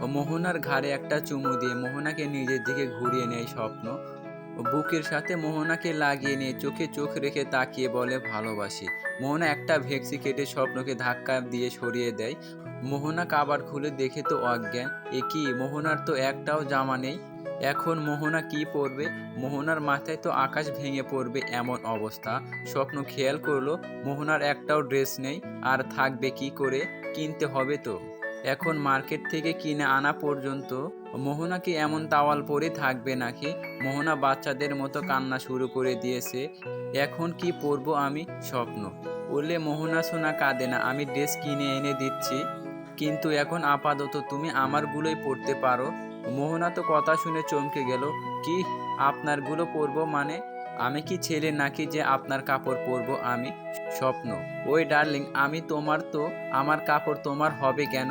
ও মোহনার ঘাড়ে একটা চুমু দিয়ে মোহনাকে নিজের দিকে ঘুরিয়ে নেয় স্বপ্ন। বুকের সাথে মোহনাকে লাগিয়ে নিয়ে চোখে চোখ রেখে তাকিয়ে বলে, ভালোবাসি। মোহনা একটা ভেক্সি কেটে স্বপ্নকে ধাক্কা দিয়ে সরিয়ে দেয়। মোহনা কাবার খুলে দেখে তো অজ্ঞান। এ কি? মোহনার তো একটাও জামা নেই। এখন মোহনা কি পরবে? মোহনার মাথায় তো আকাশ ভেঙে পড়বে এমন অবস্থা। স্বপ্ন খেয়াল করল, মোহনার একটাও ড্রেস নেই। আর থাকবে কি করে? কিনতে হবে তো। এখন মার্কেট থেকে কিনে আনা পর্যন্ত মোহনা কি এমন তাওয়াল পরে থাকবে নাকি? মোহনা বাচ্চাদের মতো কান্না শুরু করে দিয়েছে। এখন কি পরবো আমি? স্বপ্ন। বললে, মোহনা সোনা কাঁদে না, আমি ড্রেস কিনে এনে দিচ্ছি। কিন্তু এখন আপাতত তুমি আমারগুলোই পড়তে পারো। মোহনা তো কথা শুনে চমকে গেল। কি, আপনারগুলো পরবো মানে? আমি কি ছেলে নাকি যে আপনার কাপড় পরবো আমি? স্বপ্ন। ওই ডার্লিং, আমি তোমার তো, আমার কাপড় তোমার হবে কেন?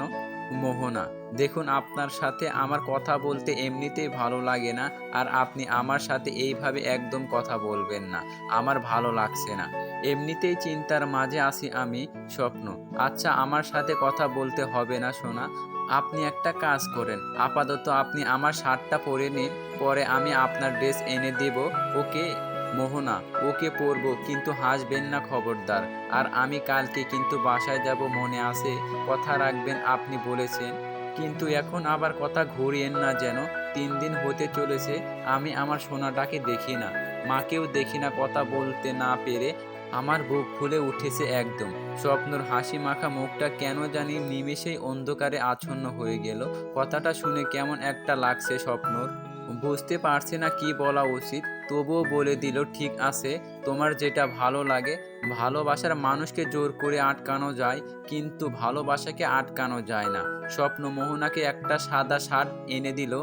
মোহনা, দেখুন আপনার সাথে আমার কথা বলতে এমনিতেই ভালো লাগে না আর আপনি আমার সাথে এইভাবে একদম কথা বলবেন না, আমার ভালো লাগছে না। এমনিতেই চিন্তার মাঝে আছি আমি, স্বপ্ন। আচ্ছা আমার সাথে কথা বলতে হবে না শোনা আপনি একটা কাজ করেন। আপাতত আপনি আমার শার্টটা পরে নিন, পরে আমি আপনার ড্রেস এনে দেব, ওকে? মোহনা, ওকে পরবো, কিন্তু হাসবেন না খবরদার। আর আমি কালকে কিন্তু বাসায় যাব মনে আছে, কথা রাখবেন আপনি বলেছেন। কিন্তু এখন আবার কথা ঘুরিয়েন না যেন, তিন দিন হতে চলেছে, আমি আমার সোনাটাকে দেখি না। মাকেও দেখি না কথা বলতে না পেরে, আমার বুক ফুলে উঠেছে একদম। স্বপ্নর হাসি মাখা মুখটা কেন জানি নিমেষেই অন্ধকারে আচ্ছন্ন হয়ে গেল। কথাটা শুনে কেমন একটা লাগছে স্বপ্নর। বুঝতে পারছে না কি বলা উচিত। তবুও বলে দিল, ঠিক আছে, তোমার যেটা ভালো লাগে, ভালোবাসার মানুষকে জোর করে আটকানো যায়, কিন্তু ভালোবাসাকে আটকানো যায় না। স্বপ্ন মোহনাকে একটা সাদা শার্ট এনে দিল।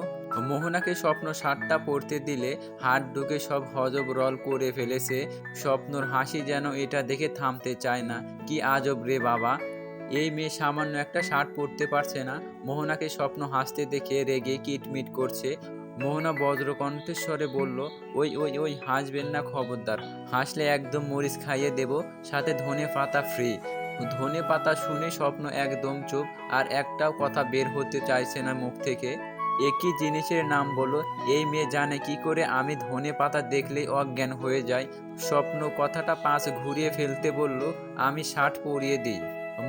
মোহনাকে স্বপ্ন শার্টটা পরতে দিলে হাত ঢুকে সব হজব রল করে ফেলেছে। স্বপ্নর হাসি যেন এটা দেখে থামতে চায় না। কি আজব রে বাবা, এই মেয়ে সামান্য একটা শার্ট পরতে পারছে না? মোহনাকে স্বপ্ন হাসতে দেখে রেগে কিটমিট করছে। মোহনা বজ্র কণ্ঠেশ্বরে বলল, ওই ওই ওই, হাসবেন না খবরদার। হাসলে একদম মরিচ খাইয়ে দেব, সাথে ধনে পাতা ফ্রি ধনে পাতা শুনে স্বপ্ন একদম চুপ, আর একটাও কথা বের হতে চাইছে না মুখ থেকে। একই জিনিসের নাম বলো এই মেয়ে জানে কি করে আমি ধনে পাতা দেখলেই অজ্ঞান হয়ে যাই। স্বপ্ন কথাটা পাঁচ ঘুরিয়ে ফেলতে বলল, আমি ষাট পরিয়ে দিই।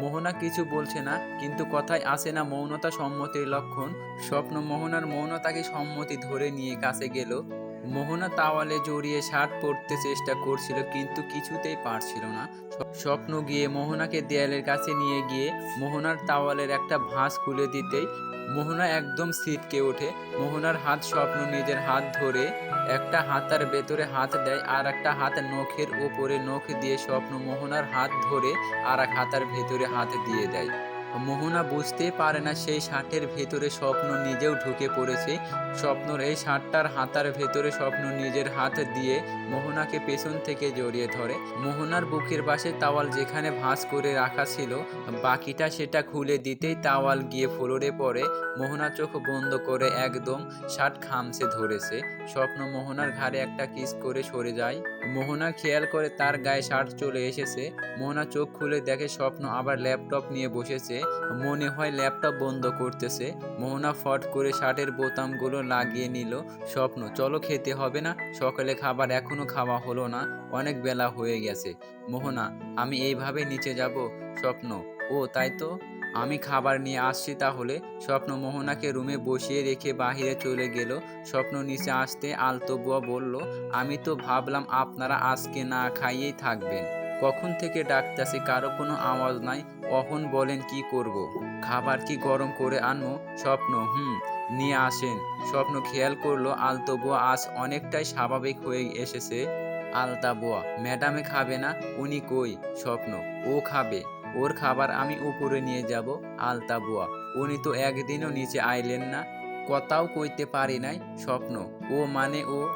মোহনা কিছু বলছে না, কিন্তু কথায় আসে না মৌনতা সম্মতির লক্ষণ। স্বপ্ন মোহনার মৌনতাকে সম্মতি ধরে নিয়ে কাছে গেল। মোহনা তাওয়ালে জড়িয়ে শার্ট পরতে চেষ্টা করছিল, কিন্তু কিছুতেই পারছিল না। স্বপ্ন গিয়ে মোহনাকে দেয়ালের কাছে নিয়ে গিয়ে মোহনার তাওয়ালের একটা ভাঁজ খুলে দিতেই মোহনা একদম সিটকে ওঠে। মোহনার হাত স্বপ্ন নিজের হাত ধরে, একটা হাতার ভেতরে হাত দেয় আর একটা হাত নখের ওপরে নখ দিয়ে স্বপ্ন মোহনার হাত ধরে আর এক হাতার ভেতরে হাত দিয়ে দেয়। মোহনা বুঝতে পারে না সেই শার্টের ভেতরে স্বপ্ন নিজেও ঢুকে পড়েছে। স্বপ্নর এই শার্টটার হাতার ভেতরে স্বপ্ন নিজের হাত দিয়ে মোহনাকে পেছন থেকে জড়িয়ে ধরে। মোহনার বুকের পাশে তাওয়াল যেখানে ভাঁজ করে রাখা ছিল, বাকিটা সেটা খুলে দিতেই তাওয়াল গিয়ে ফ্লোরে পড়ে। মোহনা চোখ বন্ধ করে একদম শার্ট খামছে ধরেছে। স্বপ্ন মোহনার ঘাড়ে একটা কিস করে সরে যায়। মোহনা খেয়াল করে তার গায়ে শার্ট চলে এসেছে। মোহনা চোখ খুলে দেখে স্বপ্ন আবার ল্যাপটপ নিয়ে বসেছে। মনে হয় ল্যাপটপ বন্ধ করতেছে। মোহনা ফট করে শার্টের বোতামগুলো লাগিয়ে নিল। স্বপ্ন, চলো খেতে হবে না। সকালে খাবার এখনও খাওয়া হলো না। অনেক বেলা হয়ে গেছে। মোহনা, আমি এইভাবে নিচে যাব? স্বপ্ন। ও, তাই তো? আমি খাবার নিয়ে আসছি তাহলে। স্বপ্ন মোহনাকে রুমে বসিয়ে রেখে বাহিরে চলে গেল। স্বপ্ন নিচে আসতে আলতো বুয়া বলল, আমি তো ভাবলাম আপনারা আজকে না খাইয়েই থাকবেন। কখন থেকে ডাকতেছি, কারও কোনো আওয়াজ নাই। অহন বলেন, কি করব। খাবার কি গরম করে আনব স্বপ্ন, হুম, নিয়ে আসেন। স্বপ্ন খেয়াল করল, আলতো বুয়া আজ অনেকটাই স্বাভাবিক হয়ে এসেছে। আলতা বুয়া, ম্যাডামে খাবে না, উনি কই? স্বপ্ন, ও খাবে। ওর খাবার আমি উপরে নিয়ে যাব, আলতা বুয়া। উনি তো একদিনও নিচে আইলেন না। কথাও কইতে পারি নাই, স্বপ্ন। ও মানে ও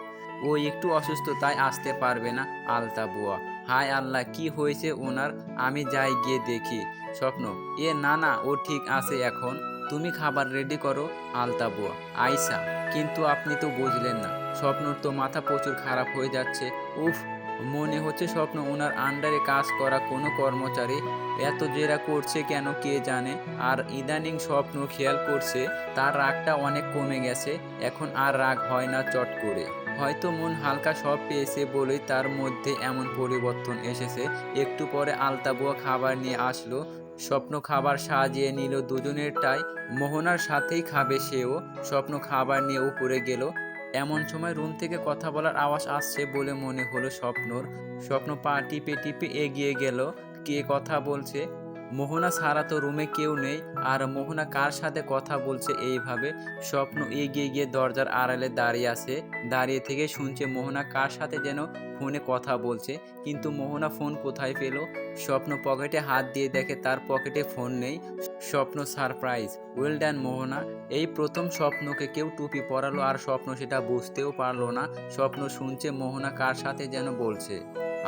ও একটু অসুস্থ, তাই আসতে পারবে না, আলতা বুয়া। হায় আল্লাহ, কি হয়েছে ওনার আমি যাই গিয়ে দেখি। স্বপ্ন। এ না না, ও ঠিক আছে এখন। তুমি খাবার রেডি করো, আলতা বুয়া। আইসা। কিন্তু আপনি তো বুঝলেন না, স্বপ্নর তো মাথা প্রচুর খারাপ হয়ে যাচ্ছে। উফ মনে হচ্ছে স্বপ্ন ওনার আন্ডারে কাজ করা কোনো কর্মচারী। এত জেরা করছে কেন কে জানে? আর ইদানিং স্বপ্ন খেয়াল করছে, তার রাগটা অনেক কমে গেছে। এখন আর রাগ হয় না চট করে। হয়তো মন হালকা সব পেয়েছে বলেই তার মধ্যে এমন পরিবর্তন এসেছে। একটু পরে আলতাবুয়া খাবার নিয়ে আসলো। স্বপ্ন খাবার সাজিয়ে নিল দুজনের দুজনেরটাই। মোহনার সাথেই খাবে সেও। স্বপ্ন খাবার নিয়ে উপরে গেল। এমন সময় রুম থেকে কথা বলার আওয়াজ আসছে বলে মনে হলো স্বপ্নর। স্বপ্ন পা টিপে টিপে এগিয়ে গেল। কে কথা বলছে? মোহনা ছাড়া তো রুমে কেউ নেই, আর মোহনা কার সাথে কথা বলছে এইভাবে? স্বপ্ন এগিয়ে গিয়ে দরজার আড়ালে দাঁড়িয়ে আছে, দাঁড়িয়ে থেকে শুনছে মোহনা কার সাথে যেন ফোনে কথা বলছে। কিন্তু মোহনা ফোন কোথায় পেল? স্বপ্ন পকেটে হাত দিয়ে দেখে তার পকেটে ফোন নেই। স্বপ্ন সারপ্রাইজ ওয়েল ডান মোহনা। এই প্রথম স্বপ্নকে কেউ টুপি পরালো, আর স্বপ্ন সেটা বুঝতেও পারল না। স্বপ্ন শুনছে মোহনা কার সাথে যেন বলছে।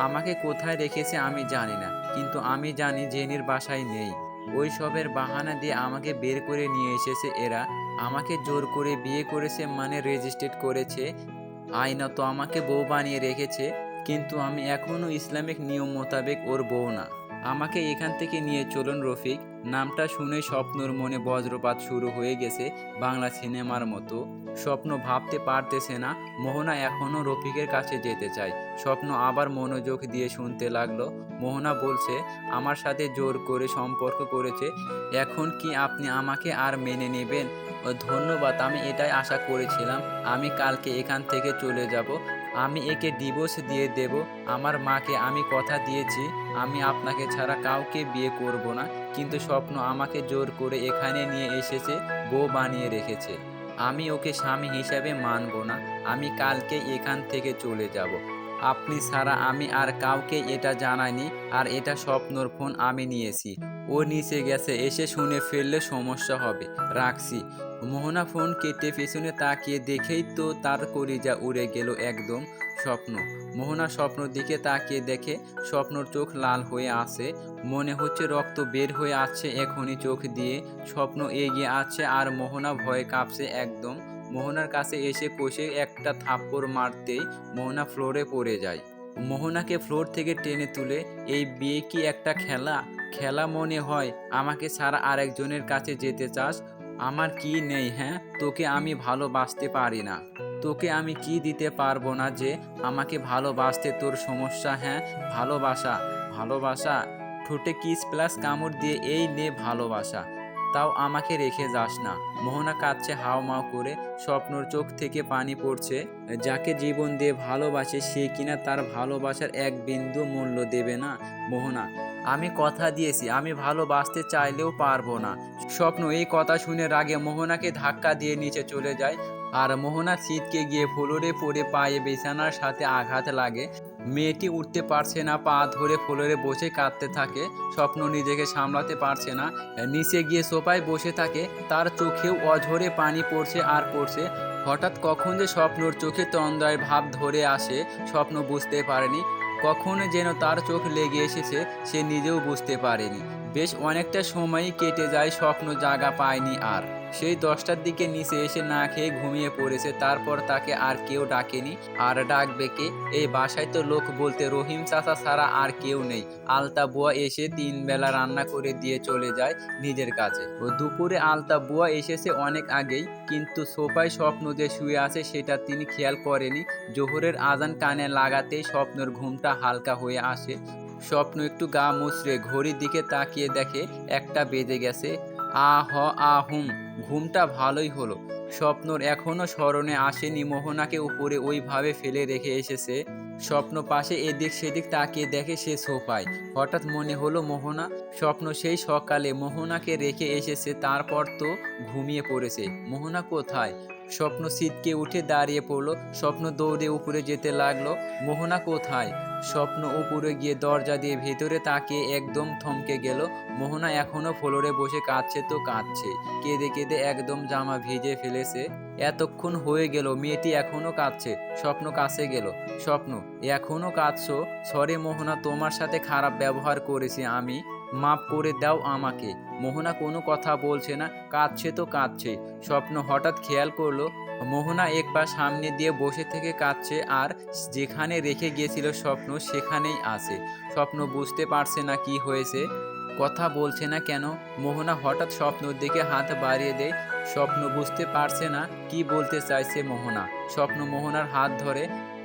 আমাকে কোথায় রেখেছে আমি জানি না, কিন্তু আমি জানি জেনির বাসায় নেই। ওই সবের বাহানা দিয়ে আমাকে বের করে নিয়ে এসেছে এরা। আমাকে জোর করে বিয়ে করেছে মানে রেজিস্ট্রেট করেছে। আয়না তো আমাকে বউ বানিয়ে রেখেছে, কিন্তু আমি এখনও ইসলামিক নিয়ম মোতাবেক ওর বউ না। আমাকে এখান থেকে নিয়ে চলুন রফিক। নামটা শুনে স্বপ্নর মনে বজ্রপাত শুরু হয়ে গেছে বাংলা সিনেমার মতো। স্বপ্ন ভাবতে পারতেছে না, মোহনা এখনও রফিকের কাছে যেতে চায়। স্বপ্ন আবার মনোযোগ দিয়ে শুনতে লাগল। মোহনা বলছে, আমার সাথে জোর করে সম্পর্ক করেছে, এখন কি আপনি আমাকে আর মেনে নেবেন? ধন্যবাদ, আমি এটাই আশা করেছিলাম। আমি কালকে এখান থেকে চলে যাব। আমি একে ডিভোর্স দিয়ে দেব, আমার মাকে আমি কথা দিয়েছি, আমি আপনাকে ছাড়া কাউকে বিয়ে করব না, কিন্তু স্বপ্ন আমাকে জোর করে এখানে নিয়ে এসেছে, বউ বানিয়ে রেখেছে। আমি ওকে স্বামী হিসাবে মানব না, আমি কালকে এখান থেকে চলে যাব। আপনি ছাড়া আমি আর কাউকে এটা জানাইনি, আর এটা স্বপ্নর ফোন আমি নিয়েছি। ও নিচে গেছে, এসে শুনে ফেললে সমস্যা হবে। রাখছি। মোহনা ফোন কেটে পেছনে তাকিয়ে দেখেই তো তার কলিজা উড়ে গেল একদম স্বপ্ন। মোহনা স্বপ্নর দিকে তাকিয়ে দেখে স্বপ্নর চোখ লাল হয়ে আসে মনে হচ্ছে রক্ত বের হয়ে আসছে এখনই চোখ দিয়ে, স্বপ্ন এগিয়ে আসছে আর মোহনা ভয়ে কাঁপছে একদম। মোহনার কাছে এসে কষে একটা থাপ্পড় মারতেই মোহনা ফ্লোরে পড়ে যায়। মোহনাকে ফ্লোর থেকে টেনে তুলে, এই বিয়ে কি একটা খেলা? খেলা মনে হয় আমাকে ছাড়া আরেকজনের কাছে যেতে চাস? আমার কি নেই হ্যাঁ? তোকে আমি ভালোবাসতে পারি না। তোকে আমি কি দিতে পারব না যে আমাকে ভালোবাসতে তোর সমস্যা হ্যাঁ? ভালোবাসা ভালোবাসা। ঠোঁটে কিস প্লাস কামড় দিয়ে এই নে ভালোবাসা। তাও আমাকে রেখে যাস না। মোহনা কাঁদছে হাও মাও করে। স্বপ্নর চোখ থেকে পানি পড়ছে। যাকে জীবন দিয়ে ভালোবাসে সে কিনা তার ভালোবাসার এক বিন্দু মূল্য দেবে না। মোহনা আমি কথা দিয়েছি, আমি ভালোবাসতে চাইলেও পারব না। স্বপ্ন এই কথা শুনে রাগে মোহনাকে ধাক্কা দিয়ে নিচে চলে যায় আর মোহনা ছিটকে গিয়ে ফ্লোরে পড়ে পায়ে বিছানার সাথে আঘাত লাগে। মেয়েটি উঠতে পারছে না, পা ধরে ফ্লোরে বসে কাঁদতে থাকে। স্বপ্ন নিজেকে সামলাতে পারছে না, নিচে গিয়ে সোফায় বসে থাকে। তার চোখেও অঝরে পানি পড়ছে আর পড়ছে। হঠাৎ কখন যে স্বপ্নর চোখে তন্দ্রায় ভাব ধরে আসে, স্বপ্ন বুঝতে পারেনি। কখন যেন তার চোখ লেগে এসেছে, সে নিজেও বুঝতে পারেনি। বেশ অনেকটা সময়ই কেটে যায়, স্বপ্ন জাগা পায়নি আর। সেই দশটার দিকে নিচে এসে না খেয়ে ঘুমিয়ে পড়েছে, তারপর তাকে আর কেউ ডাকেনি। আর ডাকবে কে? এই বাসায় তো লোক বলতে রহিম চাচা ছাড়া আর কেউ নেই। আলতা বুয়া এসে তিন বেলা রান্না করে দিয়ে চলে যায় নিজের কাছে ও দুপুরে আলতা বুয়া এসেছে অনেক আগেই, কিন্তু সোফায় স্বপ্ন যে শুয়ে আছে সেটা তিনি খেয়াল করেনি। জোহরের আজান কানে লাগাতেই স্বপ্নের ঘুমটা হালকা হয়ে আসে। স্বপ্ন একটু গা মুচড়ে ঘড়ির দিকে তাকিয়ে দেখে একটা বেজে গেছে। আ হ আ হুম। ঘুমটা ভালোই হলো। স্বপ্নর এখনও স্মরণে আসেনি মোহনাকে উপরে ওইভাবে ফেলে রেখে এসেছে। স্বপ্ন পাশে এদিক সেদিক তাকিয়ে দেখে সে সোফায়। হঠাৎ মনে হলো মোহনা, স্বপ্ন সেই সকালে মোহনাকে রেখে এসেছে, তারপর তো ঘুমিয়ে পড়েছে। মোহনা কোথায়? স্বপ্ন সিটকে উঠে দাঁড়িয়ে পড়ল, স্বপ্ন দৌড়ে উপরে যেতে লাগল। মোহনা কোথায়? স্বপ্ন উপরে গিয়ে দরজা দিয়ে ভেতরে তাকিয়ে একদম থমকে গেল। মোহনা এখনও ফ্লোরে বসে কাঁদছে তো কাঁদছে। কেঁদে কেঁদে একদম জামা ভিজে ফেলেছে। এতক্ষণ হয়ে গেল, মেয়েটি এখনও কাঁদছে। স্বপ্ন কাছে গেল। স্বপ্ন, এখনও কাঁদছো? সরে মোহনা, তোমার সাথে খারাপ ব্যবহার করেছি আমি। মাফ করে দাও আমাকে। মোহনা কোনো কথা বলছে না, কাঁদছে তো কাঁদছে। স্বপ্ন হঠাৎ খেয়াল করল, মোহনা এক পা সামনে দিয়ে বসে থেকে কাঁদছে আর যেখানে রেখে গিয়েছিল স্বপ্ন সেখানেই আছে। স্বপ্ন বুঝতে পারছে না কি হয়েছে, কথা বলছে না কেন? মোহনা হঠাৎ স্বপ্নর দিকে হাত বাড়িয়ে দেয়, স্বপ্ন বুঝতে পারছে না কি বলতে চাইছে মোহনা। স্বপ্ন মোহনার হাত ধরে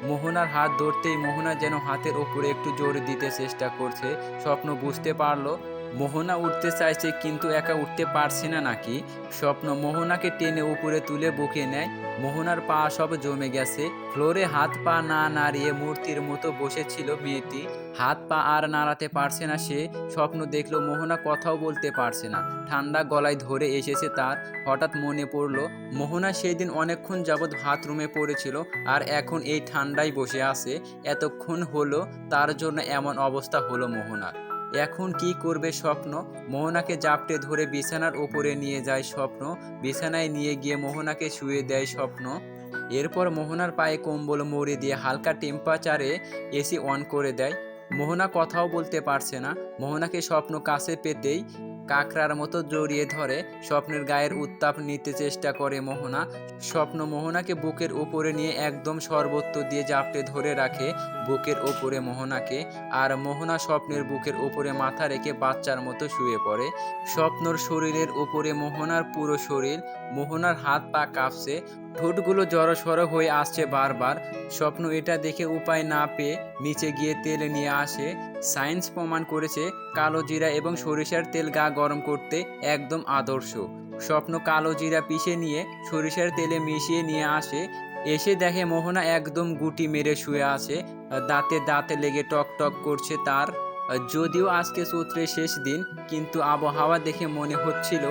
মোহনার হাত ধরতেই মোহনা যেন হাতের ওপরে একটু জোর দিতে চেষ্টা করছে। স্বপ্ন বুঝতে পারল মোহনা উঠতে চাইছে কিন্তু একা উঠতে পারছে না নাকি? স্বপ্ন মোহনাকে টেনে উপরে তুলে বুকে নেয়। মোহনার পা সব জমে গেছে। ফ্লোরে হাত পা না নাড়িয়ে মূর্তির মতো বসেছিল মেয়েটি। হাত পা আর নাড়াতে পারছে না সে। স্বপ্ন দেখল মোহনা কথাও বলতে পারছে না। ঠান্ডা গলায় ধরে এসেছে তার। হঠাৎ মনে পড়ল, মোহনা সেই দিন অনেকক্ষণ যাবৎ বাথরুমে পড়েছিল আর এখন এই ঠান্ডায় বসে আছে। এতক্ষণ হলো, তার জন্য এমন অবস্থা হলো মোহনার। এখন কি করবে স্বপ্ন? মোহনাকে জাপটে ধরে বিছানার ওপরে নিয়ে যায় স্বপ্ন। বিছানায় নিয়ে গিয়ে মোহনাকে শুয়ে দেয় স্বপ্ন। এরপর মোহনার পায়ে কম্বল মরে দিয়ে হালকা টেম্পারেচারে এসি অন করে দেয়। মোহনা কথাও বলতে পারছে না। মোহনাকে স্বপ্ন কাছে পেতেই কাকড়ার মতো জড়িয়ে ধরে, স্বপ্নের গায়ের উত্তাপ নিতে চেষ্টা করে মোহনা। স্বপ্ন মোহনাকে বুকের উপরে নিয়ে একদম সর্বত্র দিয়ে জাপটে ধরে রাখে বুকের ওপরে মোহনাকে, আর মোহনা স্বপ্নের বুকের ওপরে মাথা রেখে বাচ্চার মতো শুয়ে পড়ে। স্বপ্নর শরীরের উপরে মোহনার পুরো শরীর, মোহনার হাত পা কাঁপছে ঠোঁটগুলো জড়সড় হয়ে আসছে বারবার। স্বপ্ন এটা দেখে উপায় না পেয়ে নিচে গিয়ে তেল নিয়ে আসে। সায়েন্স প্রমাণ করেছে, কালো জিরা এবং সরিষার তেল গা গরম করতে একদম আদর্শ। স্বপ্ন কালো জিরা পিষে নিয়ে সরিষার তেলে মিশিয়ে নিয়ে আসে। এসে দেখে মোহনা একদম গুটি মেরে শুয়ে আছে। দাঁতে দাঁতে লেগে টক টক করছে তার। যদিও আজকে চৈত্রের শেষ দিন, কিন্তু আবহাওয়া দেখে মনে হচ্ছিল,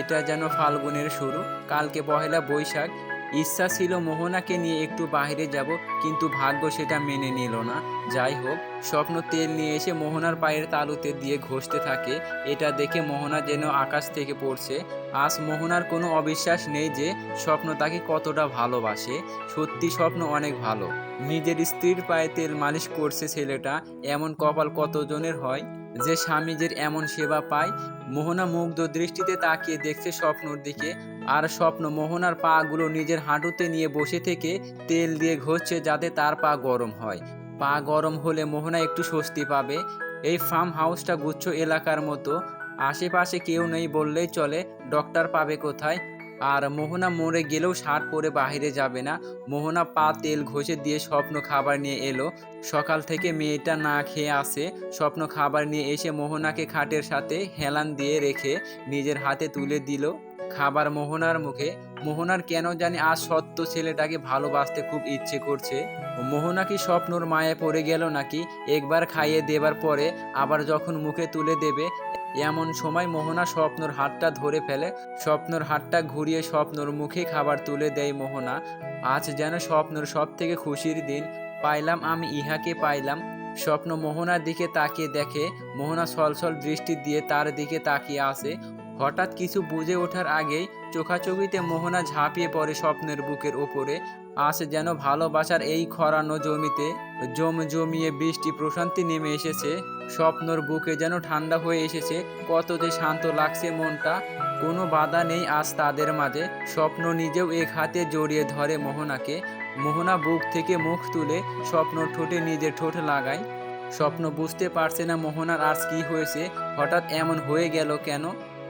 এটা যেন ফাল্গুনের শুরু। কালকে পহেলা বৈশাখ ইচ্ছা ছিল মোহনাকে নিয়ে একটু বাইরে যাব, কিন্তু ভাগ্য সেটা মেনে নিল না। যাই হোক, স্বপ্ন তেল নিয়ে এসে মোহনার পায়ের তালুতে দিয়ে ঘষতে থাকে। এটা দেখে মোহনা যেন আকাশ থেকে পড়ছে। আজ মোহনার কোনো অবিশ্বাস নেই যে স্বপ্ন তাকে কতটা ভালোবাসে। সত্যি স্বপ্ন অনেক ভালো। নিজের স্ত্রীর পায়ে তেল মালিশ করছে ছেলেটা, এমন কপাল কতজনের হয়? যে স্বামীজের এমন সেবা পায়? মোহনা মুগ্ধ দৃষ্টিতে তাকিয়ে দেখছে স্বপ্নর দিকে। আর স্বপ্ন মোহনার পাগুলো নিজের হাঁটুতে নিয়ে বসে থেকে তেল দিয়ে ঘষছে যাতে তার পা গরম হয়। পা গরম হলে মোহনা একটু স্বস্তি পাবে। এই ফার্ম হাউসটা গুচ্ছ এলাকার মতো। আশেপাশে কেউ নেই বললেই চলে, ডক্টর পাবে কোথায়? আর মোহনা মরে গেলেও শার্ট পরে বাইরে যাবে না। মোহনা পা তেল ঘষে দিয়ে স্বপ্ন খাবার নিয়ে এলো। সকাল থেকে মেয়েটা না খেয়ে আসে স্বপ্ন খাবার নিয়ে এসে মোহনাকে খাটের সাথে হেলান দিয়ে রেখে নিজের হাতে তুলে দিল। খাবার মোহনার মুখে। মোহনার কেন জানি আজ সত্য ছেলেটাকে ভালোবাসতে খুব ইচ্ছে করছে। মোহনা কি স্বপ্নর মায়ে পড়ে গেল নাকি? একবার খাইয়ে দেবার পরে আবার যখন মুখে তুলে দেবে, এমন সময় মোহনা স্বপ্নর হাতটা ধরে ফেলে। স্বপ্নর হাতটা ঘুরিয়ে স্বপ্নর মুখে খাবার তুলে দেয় মোহনা। আজ যেন স্বপ্নর সব থেকে খুশির দিন। পাইলাম আমি ইহাকে পাইলাম। স্বপ্ন মোহনার দিকে তাকিয়ে দেখে, মোহনা ছলছল দৃষ্টি দিয়ে তার দিকে তাকিয়ে আসে হঠাৎ কিছু বুঝে ওঠার আগেই চোখাচোখিতে মোহনা ঝাঁপিয়ে পড়ে স্বপ্নের বুকের ওপরে। আজ যেন ভালোবাসার এই খরানো জমিতে জম জমিয়ে বৃষ্টি প্রশান্তি নেমে এসেছে। স্বপ্নর বুকে যেন ঠান্ডা হয়ে এসেছে, কত যে শান্ত লাগছে মনটা। কোনো বাধা নেই আজ তাদের মাঝে। স্বপ্ন নিজেও এক হাতে জড়িয়ে ধরে মোহনাকে। মোহনা বুক থেকে মুখ তুলে স্বপ্ন ঠোঁটে নিজের ঠোঁট লাগায়। স্বপ্ন বুঝতে পারছে না মোহনার আজ কি হয়েছে, হঠাৎ এমন হয়ে গেল কেন?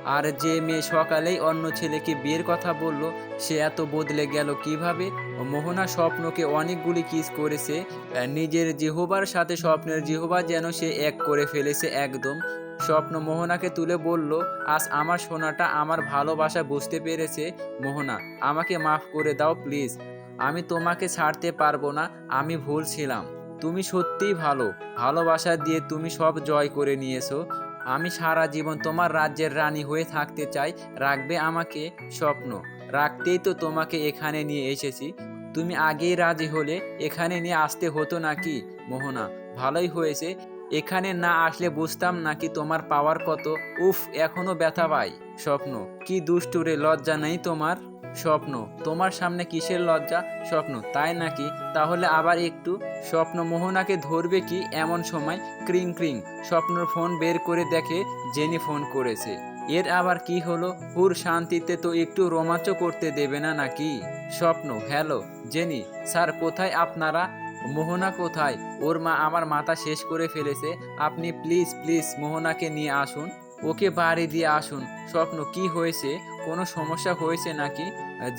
আর যে মেয়ে সকালেই অন্য ছেলেকে বিয়ের কথা বলল, সে এত বদলে গেল কীভাবে? মোহনা স্বপ্নকে অনেকগুলি কিস করেছে। নিজের জিহবার সাথে স্বপ্নের জিহবা যেন সে এক করে ফেলেছে একদম। স্বপ্ন মোহনাকে তুলে বলল, আজ আমার সোনাটা আমার ভালোবাসা বুঝতে পেরেছে। মোহনা, আমাকে মাফ করে দাও প্লিজ। আমি তোমাকে ছাড়তে পারব না, আমি ভুল ছিলাম। তুমি সত্যিই ভালো। ভালোবাসা দিয়ে তুমি সব জয় করে নিয়েছো। আমি সারা জীবন তোমার রাজ্যের রানী হয়ে থাকতে চাই, রাখবে আমাকে স্বপ্ন। রাখতেই তো তোমাকে এখানে নিয়ে এসেছি। তুমি আগেই রাজি হলে এখানে নিয়ে আসতে হতো নাকি? মোহনা, ভালোই হয়েছে। এখানে না আসলে বুঝতাম নাকি তোমার পাওয়ার কত। উফ, এখনও ব্যথা পাই। স্বপ্ন, কি দুষ্টুরে লজ্জা নেই তোমার? স্বপ্ন। তোমার সামনে কিসের লজ্জা? স্বপ্ন। তাই নাকি? তাহলে আবার একটু। স্বপ্ন মোহনাকে ধরবে কি এমন সময়? ক্রিং ক্রিং। স্বপ্নর ফোন বের করে দেখে জেনি ফোন করেছে। এর আবার কি হলো? হুর শান্তিতে তো একটু রোমাঞ্চ করতে দেবে না নাকি? স্বপ্ন। Hello, jenny. স্যার, কোথায় আপনারা? মোহনা কোথায়? ওর মা আমার মাথা শেষ করে ফেলেছে। আপনি প্লিজ প্লিজ মোহনাকে নিয়ে আসুন। ওকে বাড়ি দিয়ে আসুন। স্বপ্ন কি হয়েছে? কোনো সমস্যা হয়েছে নাকি?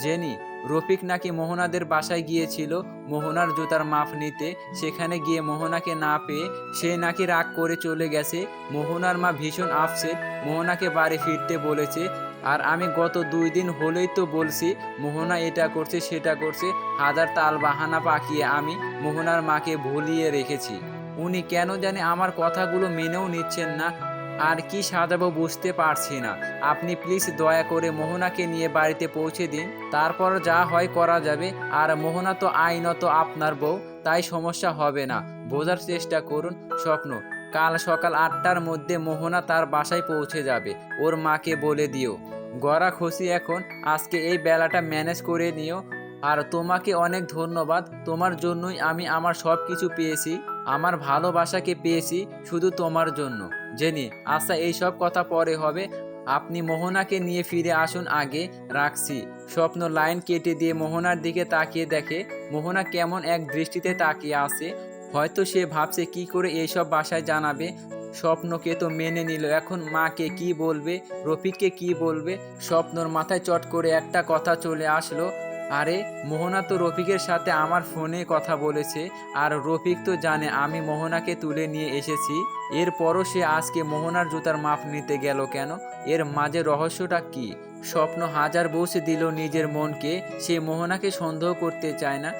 জেনি, রফিক নাকি মোহনাদের বাসায় গিয়েছিল? মোহনার জুতার মাপ নিতে। সেখানে গিয়ে মোহনাকে না পেয়ে সে নাকি রাগ করে চলে গেছে। মোহনার মা ভীষণ আপসেট মোহনাকে বাড়ি ফিরতে বলেছে। আর আমি গত দুই দিন হলেই তো বলছি, মোহনা এটা করছে, সেটা করছে। হাজার তাল বাহানা পাকিয়ে আমি মোহনার মাকে ভুলিয়ে রেখেছি। উনি কেন জানে আমার কথাগুলো মেনেও নিচ্ছেন না। আর কি সাজাবো বুঝতে পারছি না। আপনি প্লিজ দয়া করে মোহনাকে নিয়ে বাড়িতে পৌঁছে দিন। তারপর যা হয় করা যাবে। আর মোহনা তো আইনত আপনার বউ, তাই সমস্যা হবে না। বোঝার চেষ্টা করুন স্বপ্ন। কাল সকাল আটটার মধ্যে মোহনা তার বাসায় পৌঁছে যাবে। ওর মাকে বলে দিও। গড়া খুশি এখন। আজকে এই বেলাটা ম্যানেজ করে নিও। আর তোমাকে অনেক ধন্যবাদ। তোমার জন্যই আমি আমার সব কিছু পেয়েছি। আমার ভালোবাসাকে পেয়েছি শুধু তোমার জন্য। জেনি আচ্ছা এই সব কথা পরে হবে। আপনি মোহনাকে নিয়ে ফিরে আসুন আগে, রাখছি। স্বপ্ন লাইন কেটে দিয়ে মোহনার দিকে তাকিয়ে দেখে, মোহনা কেমন এক দৃষ্টিতে তাকিয়ে আছে। হয়তো সে ভাবছে কি করে এইসব বাসায় জানাবে। স্বপ্নকে তো মেনে নিল, এখন মাকে কি বলবে? রফিককে কি বলবে? স্বপ্নর মাথায় চট করে একটা কথা চলে আসলো আরে, মোহনা তো রফিকের সাথে আমার ফোনে কথা বলেছে, আর রফিক তো জানে আমি মোহনাকে তুলে নিয়ে এসেছি। এরপরও সে আজকে মোহনার জুতার মাপ নিতে গেল কেন? এর মাঝে রহস্যটা কি? স্বপ্ন হাজার বসে দিল নিজের মনকে, সে মোহনাকে সন্দেহ করতে চায় না।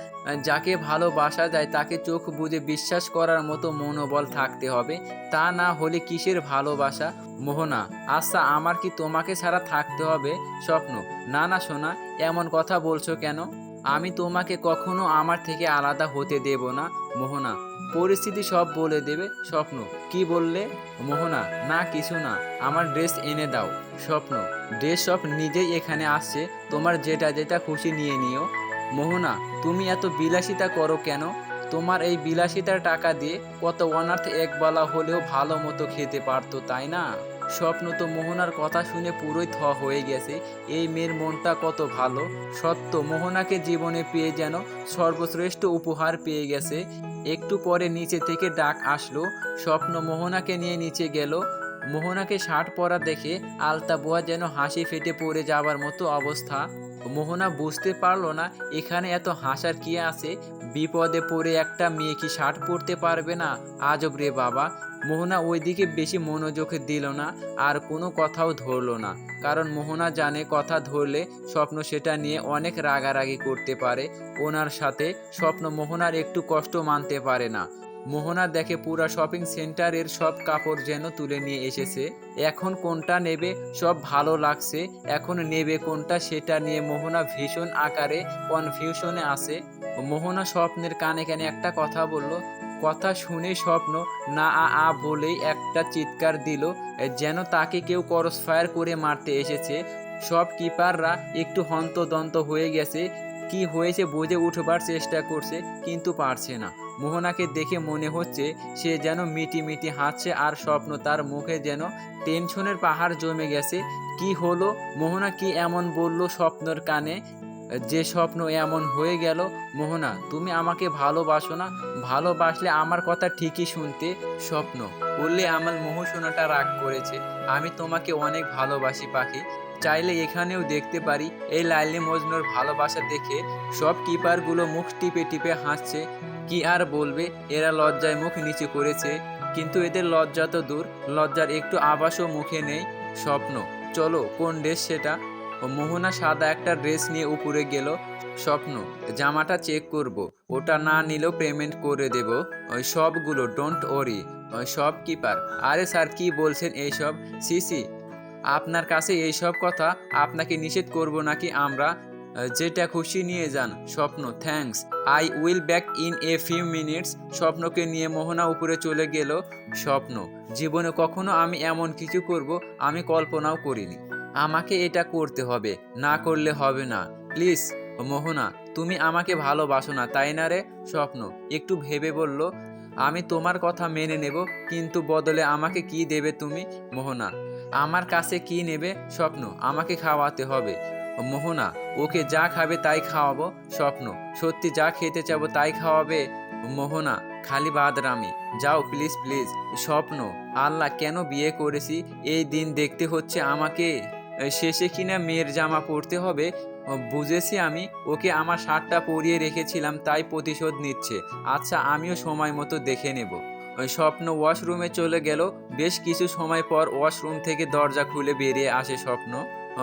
যাকে ভালোবাসা যায় তাকে চোখ বুজে বিশ্বাস করার মতো মনোবল থাকতে হবে। তা না হলে কিসের ভালোবাসা? মোহনা আচ্ছা আমার কি তোমাকে ছাড়া থাকতে হবে? স্বপ্ন, না না সোনা, এমন কথা বলছো কেন? আমি তোমাকে কখনো আমার থেকে আলাদা হতে দেব না। মোহনা, পরিস্থিতি সব বলে দেবে। স্বপ্ন, কি বললে? মোহনা, না, কিছু না, আমার ড্রেস এনে দাও। স্বপ্ন। ড্রেস সব নিজেই এখানে আসছে, তোমার যেটা যেটা খুশি নিয়ে নিও। মোহনা, তুমি এত বিলাসিতা করো কেন? তোমার এই বিলাসিতার টাকা দিয়ে কত অনার্থ একবেলা হলেও ভালো মতো খেতে পারতো, তাই না? স্বপ্ন তো মোহনার কথা শুনে পুরোই থ হয়ে গেছে। এই মেয়ের মনটা কত ভালো। সত্য, মোহনাকে জীবনে পেয়ে যেন সর্বশ্রেষ্ঠ উপহার পেয়ে গেছে। একটু পরে নিচে থেকে ডাক আসলো। স্বপ্ন মোহনাকে নিয়ে নিচে গেল। মোহনাকে শার্ট পরা দেখে আলতা বোয়া যেন হাসি ফেটে পড়ে যাবার মতো অবস্থা। মোহনা বুঝতে পারল না এখানে এত হাসার কি আছে, বিপদে পড়ে একটা মেয়ে কি শার্ট পরতে পারবে না? আজব রে বাবা। মোহনা ওইদিকে বেশি মনোযোগ দিল না, আর কোনো কথাও ধরলো না। কারণ মোহনা জানে কথা ধরলে স্বপ্ন সেটা নিয়ে অনেক রাগারাগি করতে পারে। ওনার সাথে স্বপ্ন মোহনার একটু কষ্ট মানতে পারে না। মোহনা দেখে পুরা শপিং সেন্টারের সব কাপড় যেন তুলে নিয়ে এসেছে। এখন কোনটা নেবে, সব ভালো লাগছে। এখন নেবে কোনটা সেটা নিয়ে মোহনা ভীষণ আকারে কনফিউশনে আছে। মোহনা স্বপ্নের কানে কানে একটা কথা বলল, কথা শুনে স্বপ্ন না আ আ বলেই একটা চিৎকার দিল, যেন তাকে কেউ করস ফায়ার করে মারতে এসেছে। সব কিপাররা একটু হন্তদন্ত হয়ে গেছে, কি হয়েছে বুঝে উঠবার চেষ্টা করছে, কিন্তু পারছে না। মোহনাকে দেখে মনে হচ্ছে সে যেন মিটি মিটি হাসছে আর স্বপ্ন তার মুখে যেন টেনশনের পাহাড় জমে গেছে। কি হলো? মোহনা কি এমন বলল স্বপ্নর কানে? যে স্বপ্ন এমন হয়ে গেল, মোহনা, তুমি আমাকে ভালোবাসো না? ভালোবাসলে আমার কথা ঠিকই শুনতে, স্বপ্ন। বললে আমার মোহসোনাটা রাগ করেছে। আমি তোমাকে অনেক ভালোবাসি, পাখি। চাইলে এখানেও দেখতে পারি। এই লাইলি মজনুর ভালোবাসা দেখে সব কিপারগুলো মুখ টিপে টিপে হাসছে। কি আর বলবে? এরা লজ্জায় মুখ নিচে করেছে। কিন্তু এদের লজ্জা তো দূর। লজ্জার একটু আবাসও মুখে নেই। স্বপ্ন। চলো, কোন ড্রেস সেটা? মোহনা সাদা একটা ড্রেস নিয়ে উপরে গেল। স্বপ্ন, জামাটা চেক করব। ওটা না নিলেও পেমেন্ট করে দেব। ওই সবগুলো ডোন্ট ওরি ওই সব কিপার। আরে স্যার, কি বলছেন এইসব? সিসি আপনার কাছে এইসব কথা? আপনাকে নিষেধ করব নাকি আমরা? যেটা খুশি নিয়ে যান, Swapna thanks I will back in a few minutes স্বপ্নকে নিয়ে মোহনা উপরে চলে গেল স্বপ্ন। জীবনে কখনো আমি এমন কিছু করব, আমি কল্পনাও করিনি। আমাকে এটা করতে হবে, না করলে হবে না। প্লিজ মোহনা, তুমি আমাকে ভালোবাসো না, তাই না রে? স্বপ্ন একটু ভেবে বলল, আমি তোমার কথা মেনে নেব, কিন্তু বদলে আমাকে কি দেবে তুমি? মোহনা, আমার কাছে কি নেবে? স্বপ্ন, আমাকে খাওয়াতে হবে। মোহনা, ওকে যা খাবে তাই খাওয়াবো, স্বপ্ন। সত্যি যা খেতে চাবো তাই খাওয়াবে, মোহনা, খালি বাদরামি যাও, প্লিজ প্লিজ, স্বপ্ন, আল্লাহ কেন বিয়ে করেছি? এই দিন দেখতে হচ্ছে আমাকে। শেষে কিনা মেয়ের জামা পরতে হবে? বুঝেছি আমি, ওকে আমার শার্টটা পরিয়ে রেখেছিলাম, তাই প্রতিশোধ নিচ্ছে। আচ্ছা আমিও সময় মতো দেখে নেব। স্বপ্ন ওয়াশরুমে চলে গেল। বেশ কিছু সময় পর ওয়াশরুম থেকে দরজা খুলে বেরিয়ে আসে স্বপ্ন।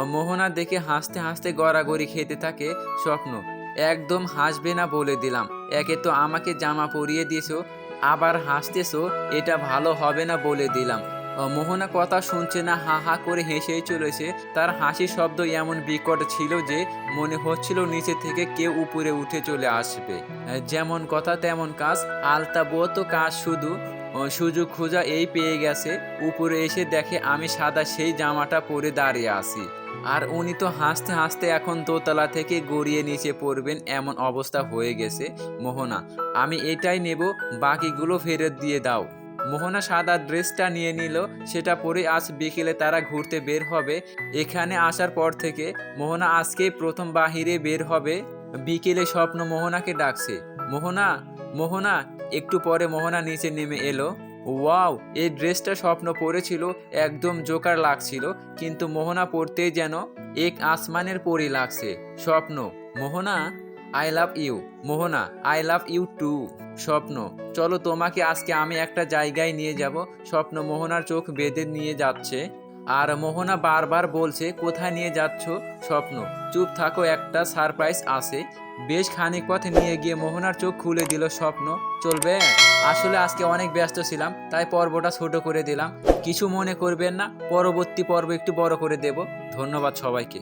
মোহনা দেখে হাসতে হাসতে গড়াগড়ি খেতে থাকে স্বপ্ন। একদম হাসবে না বলে দিলাম। একে তো আমাকে জামা পরিয়ে দিয়েছ, আবার হাসতেছো, এটা ভালো হবে না বলে দিলাম। মোহনা কথা শুনছে না, হা হা করে হেসেই চলেছে। তার হাসি শব্দ এমন বিকট ছিল যে মনে হচ্ছিল নিচে থেকে কেউ উপরে উঠে চলে আসবে। যেমন কথা তেমন কাজ, আলতা তো কাজ শুধু। সুযোগ খোঁজা এই পেয়ে গেছে। উপরে এসে দেখে আমি সাদা সেই জামাটা পরে দাঁড়িয়ে আছি। আর উনি তো হাসতে হাসতে এখন দোতলা থেকে গড়িয়ে নিচে পড়বেন, এমন অবস্থা হয়ে গেছে। মোহনা, আমি এটাই নেব, বাকিগুলো ফেরত দিয়ে দাও। মোহনা সাদা ড্রেসটা নিয়ে নিল, সেটা পরে আজ বিকেলে তারা ঘুরতে বের হবে। এখানে আসার পর থেকে মোহনা আজকেই প্রথম বাহিরে বের হবে। বিকেলে স্বপ্ন মোহনাকে ডাকছে। মোহনা মোহনা, একটু পরে মোহনা নিচে নেমে এলো। ওয়াও এই ড্রেসটা স্বপ্ন পরেছিল একদম জোকার লাগছিল, কিন্তু মোহনা পরতেই যেন এক আসমানের পরি লাগছে। Swapna, Mohona I love you Mohona I love you too Swapna, চলো তোমাকে আজকে আমি একটা জায়গায় নিয়ে যাব, স্বপ্ন মোহনার চোখ বেঁধে নিয়ে যাচ্ছে। আর মোহনা বারবার বলছে, কোথায় নিয়ে যাচ্ছ? স্বপ্ন, চুপ থাকো, একটা সারপ্রাইজ আছে। বেশ খানিক পথে নিয়ে গিয়ে মোহনার চোখ খুলে দিল স্বপ্ন, চলবে? আসলে আজকে অনেক ব্যস্ত ছিলাম, তাই পর্বটা ছোট করে দিলাম। কিছু মনে করবেন না, পরবর্তী পর্ব একটু বড় করে দেব। ধন্যবাদ সবাইকে।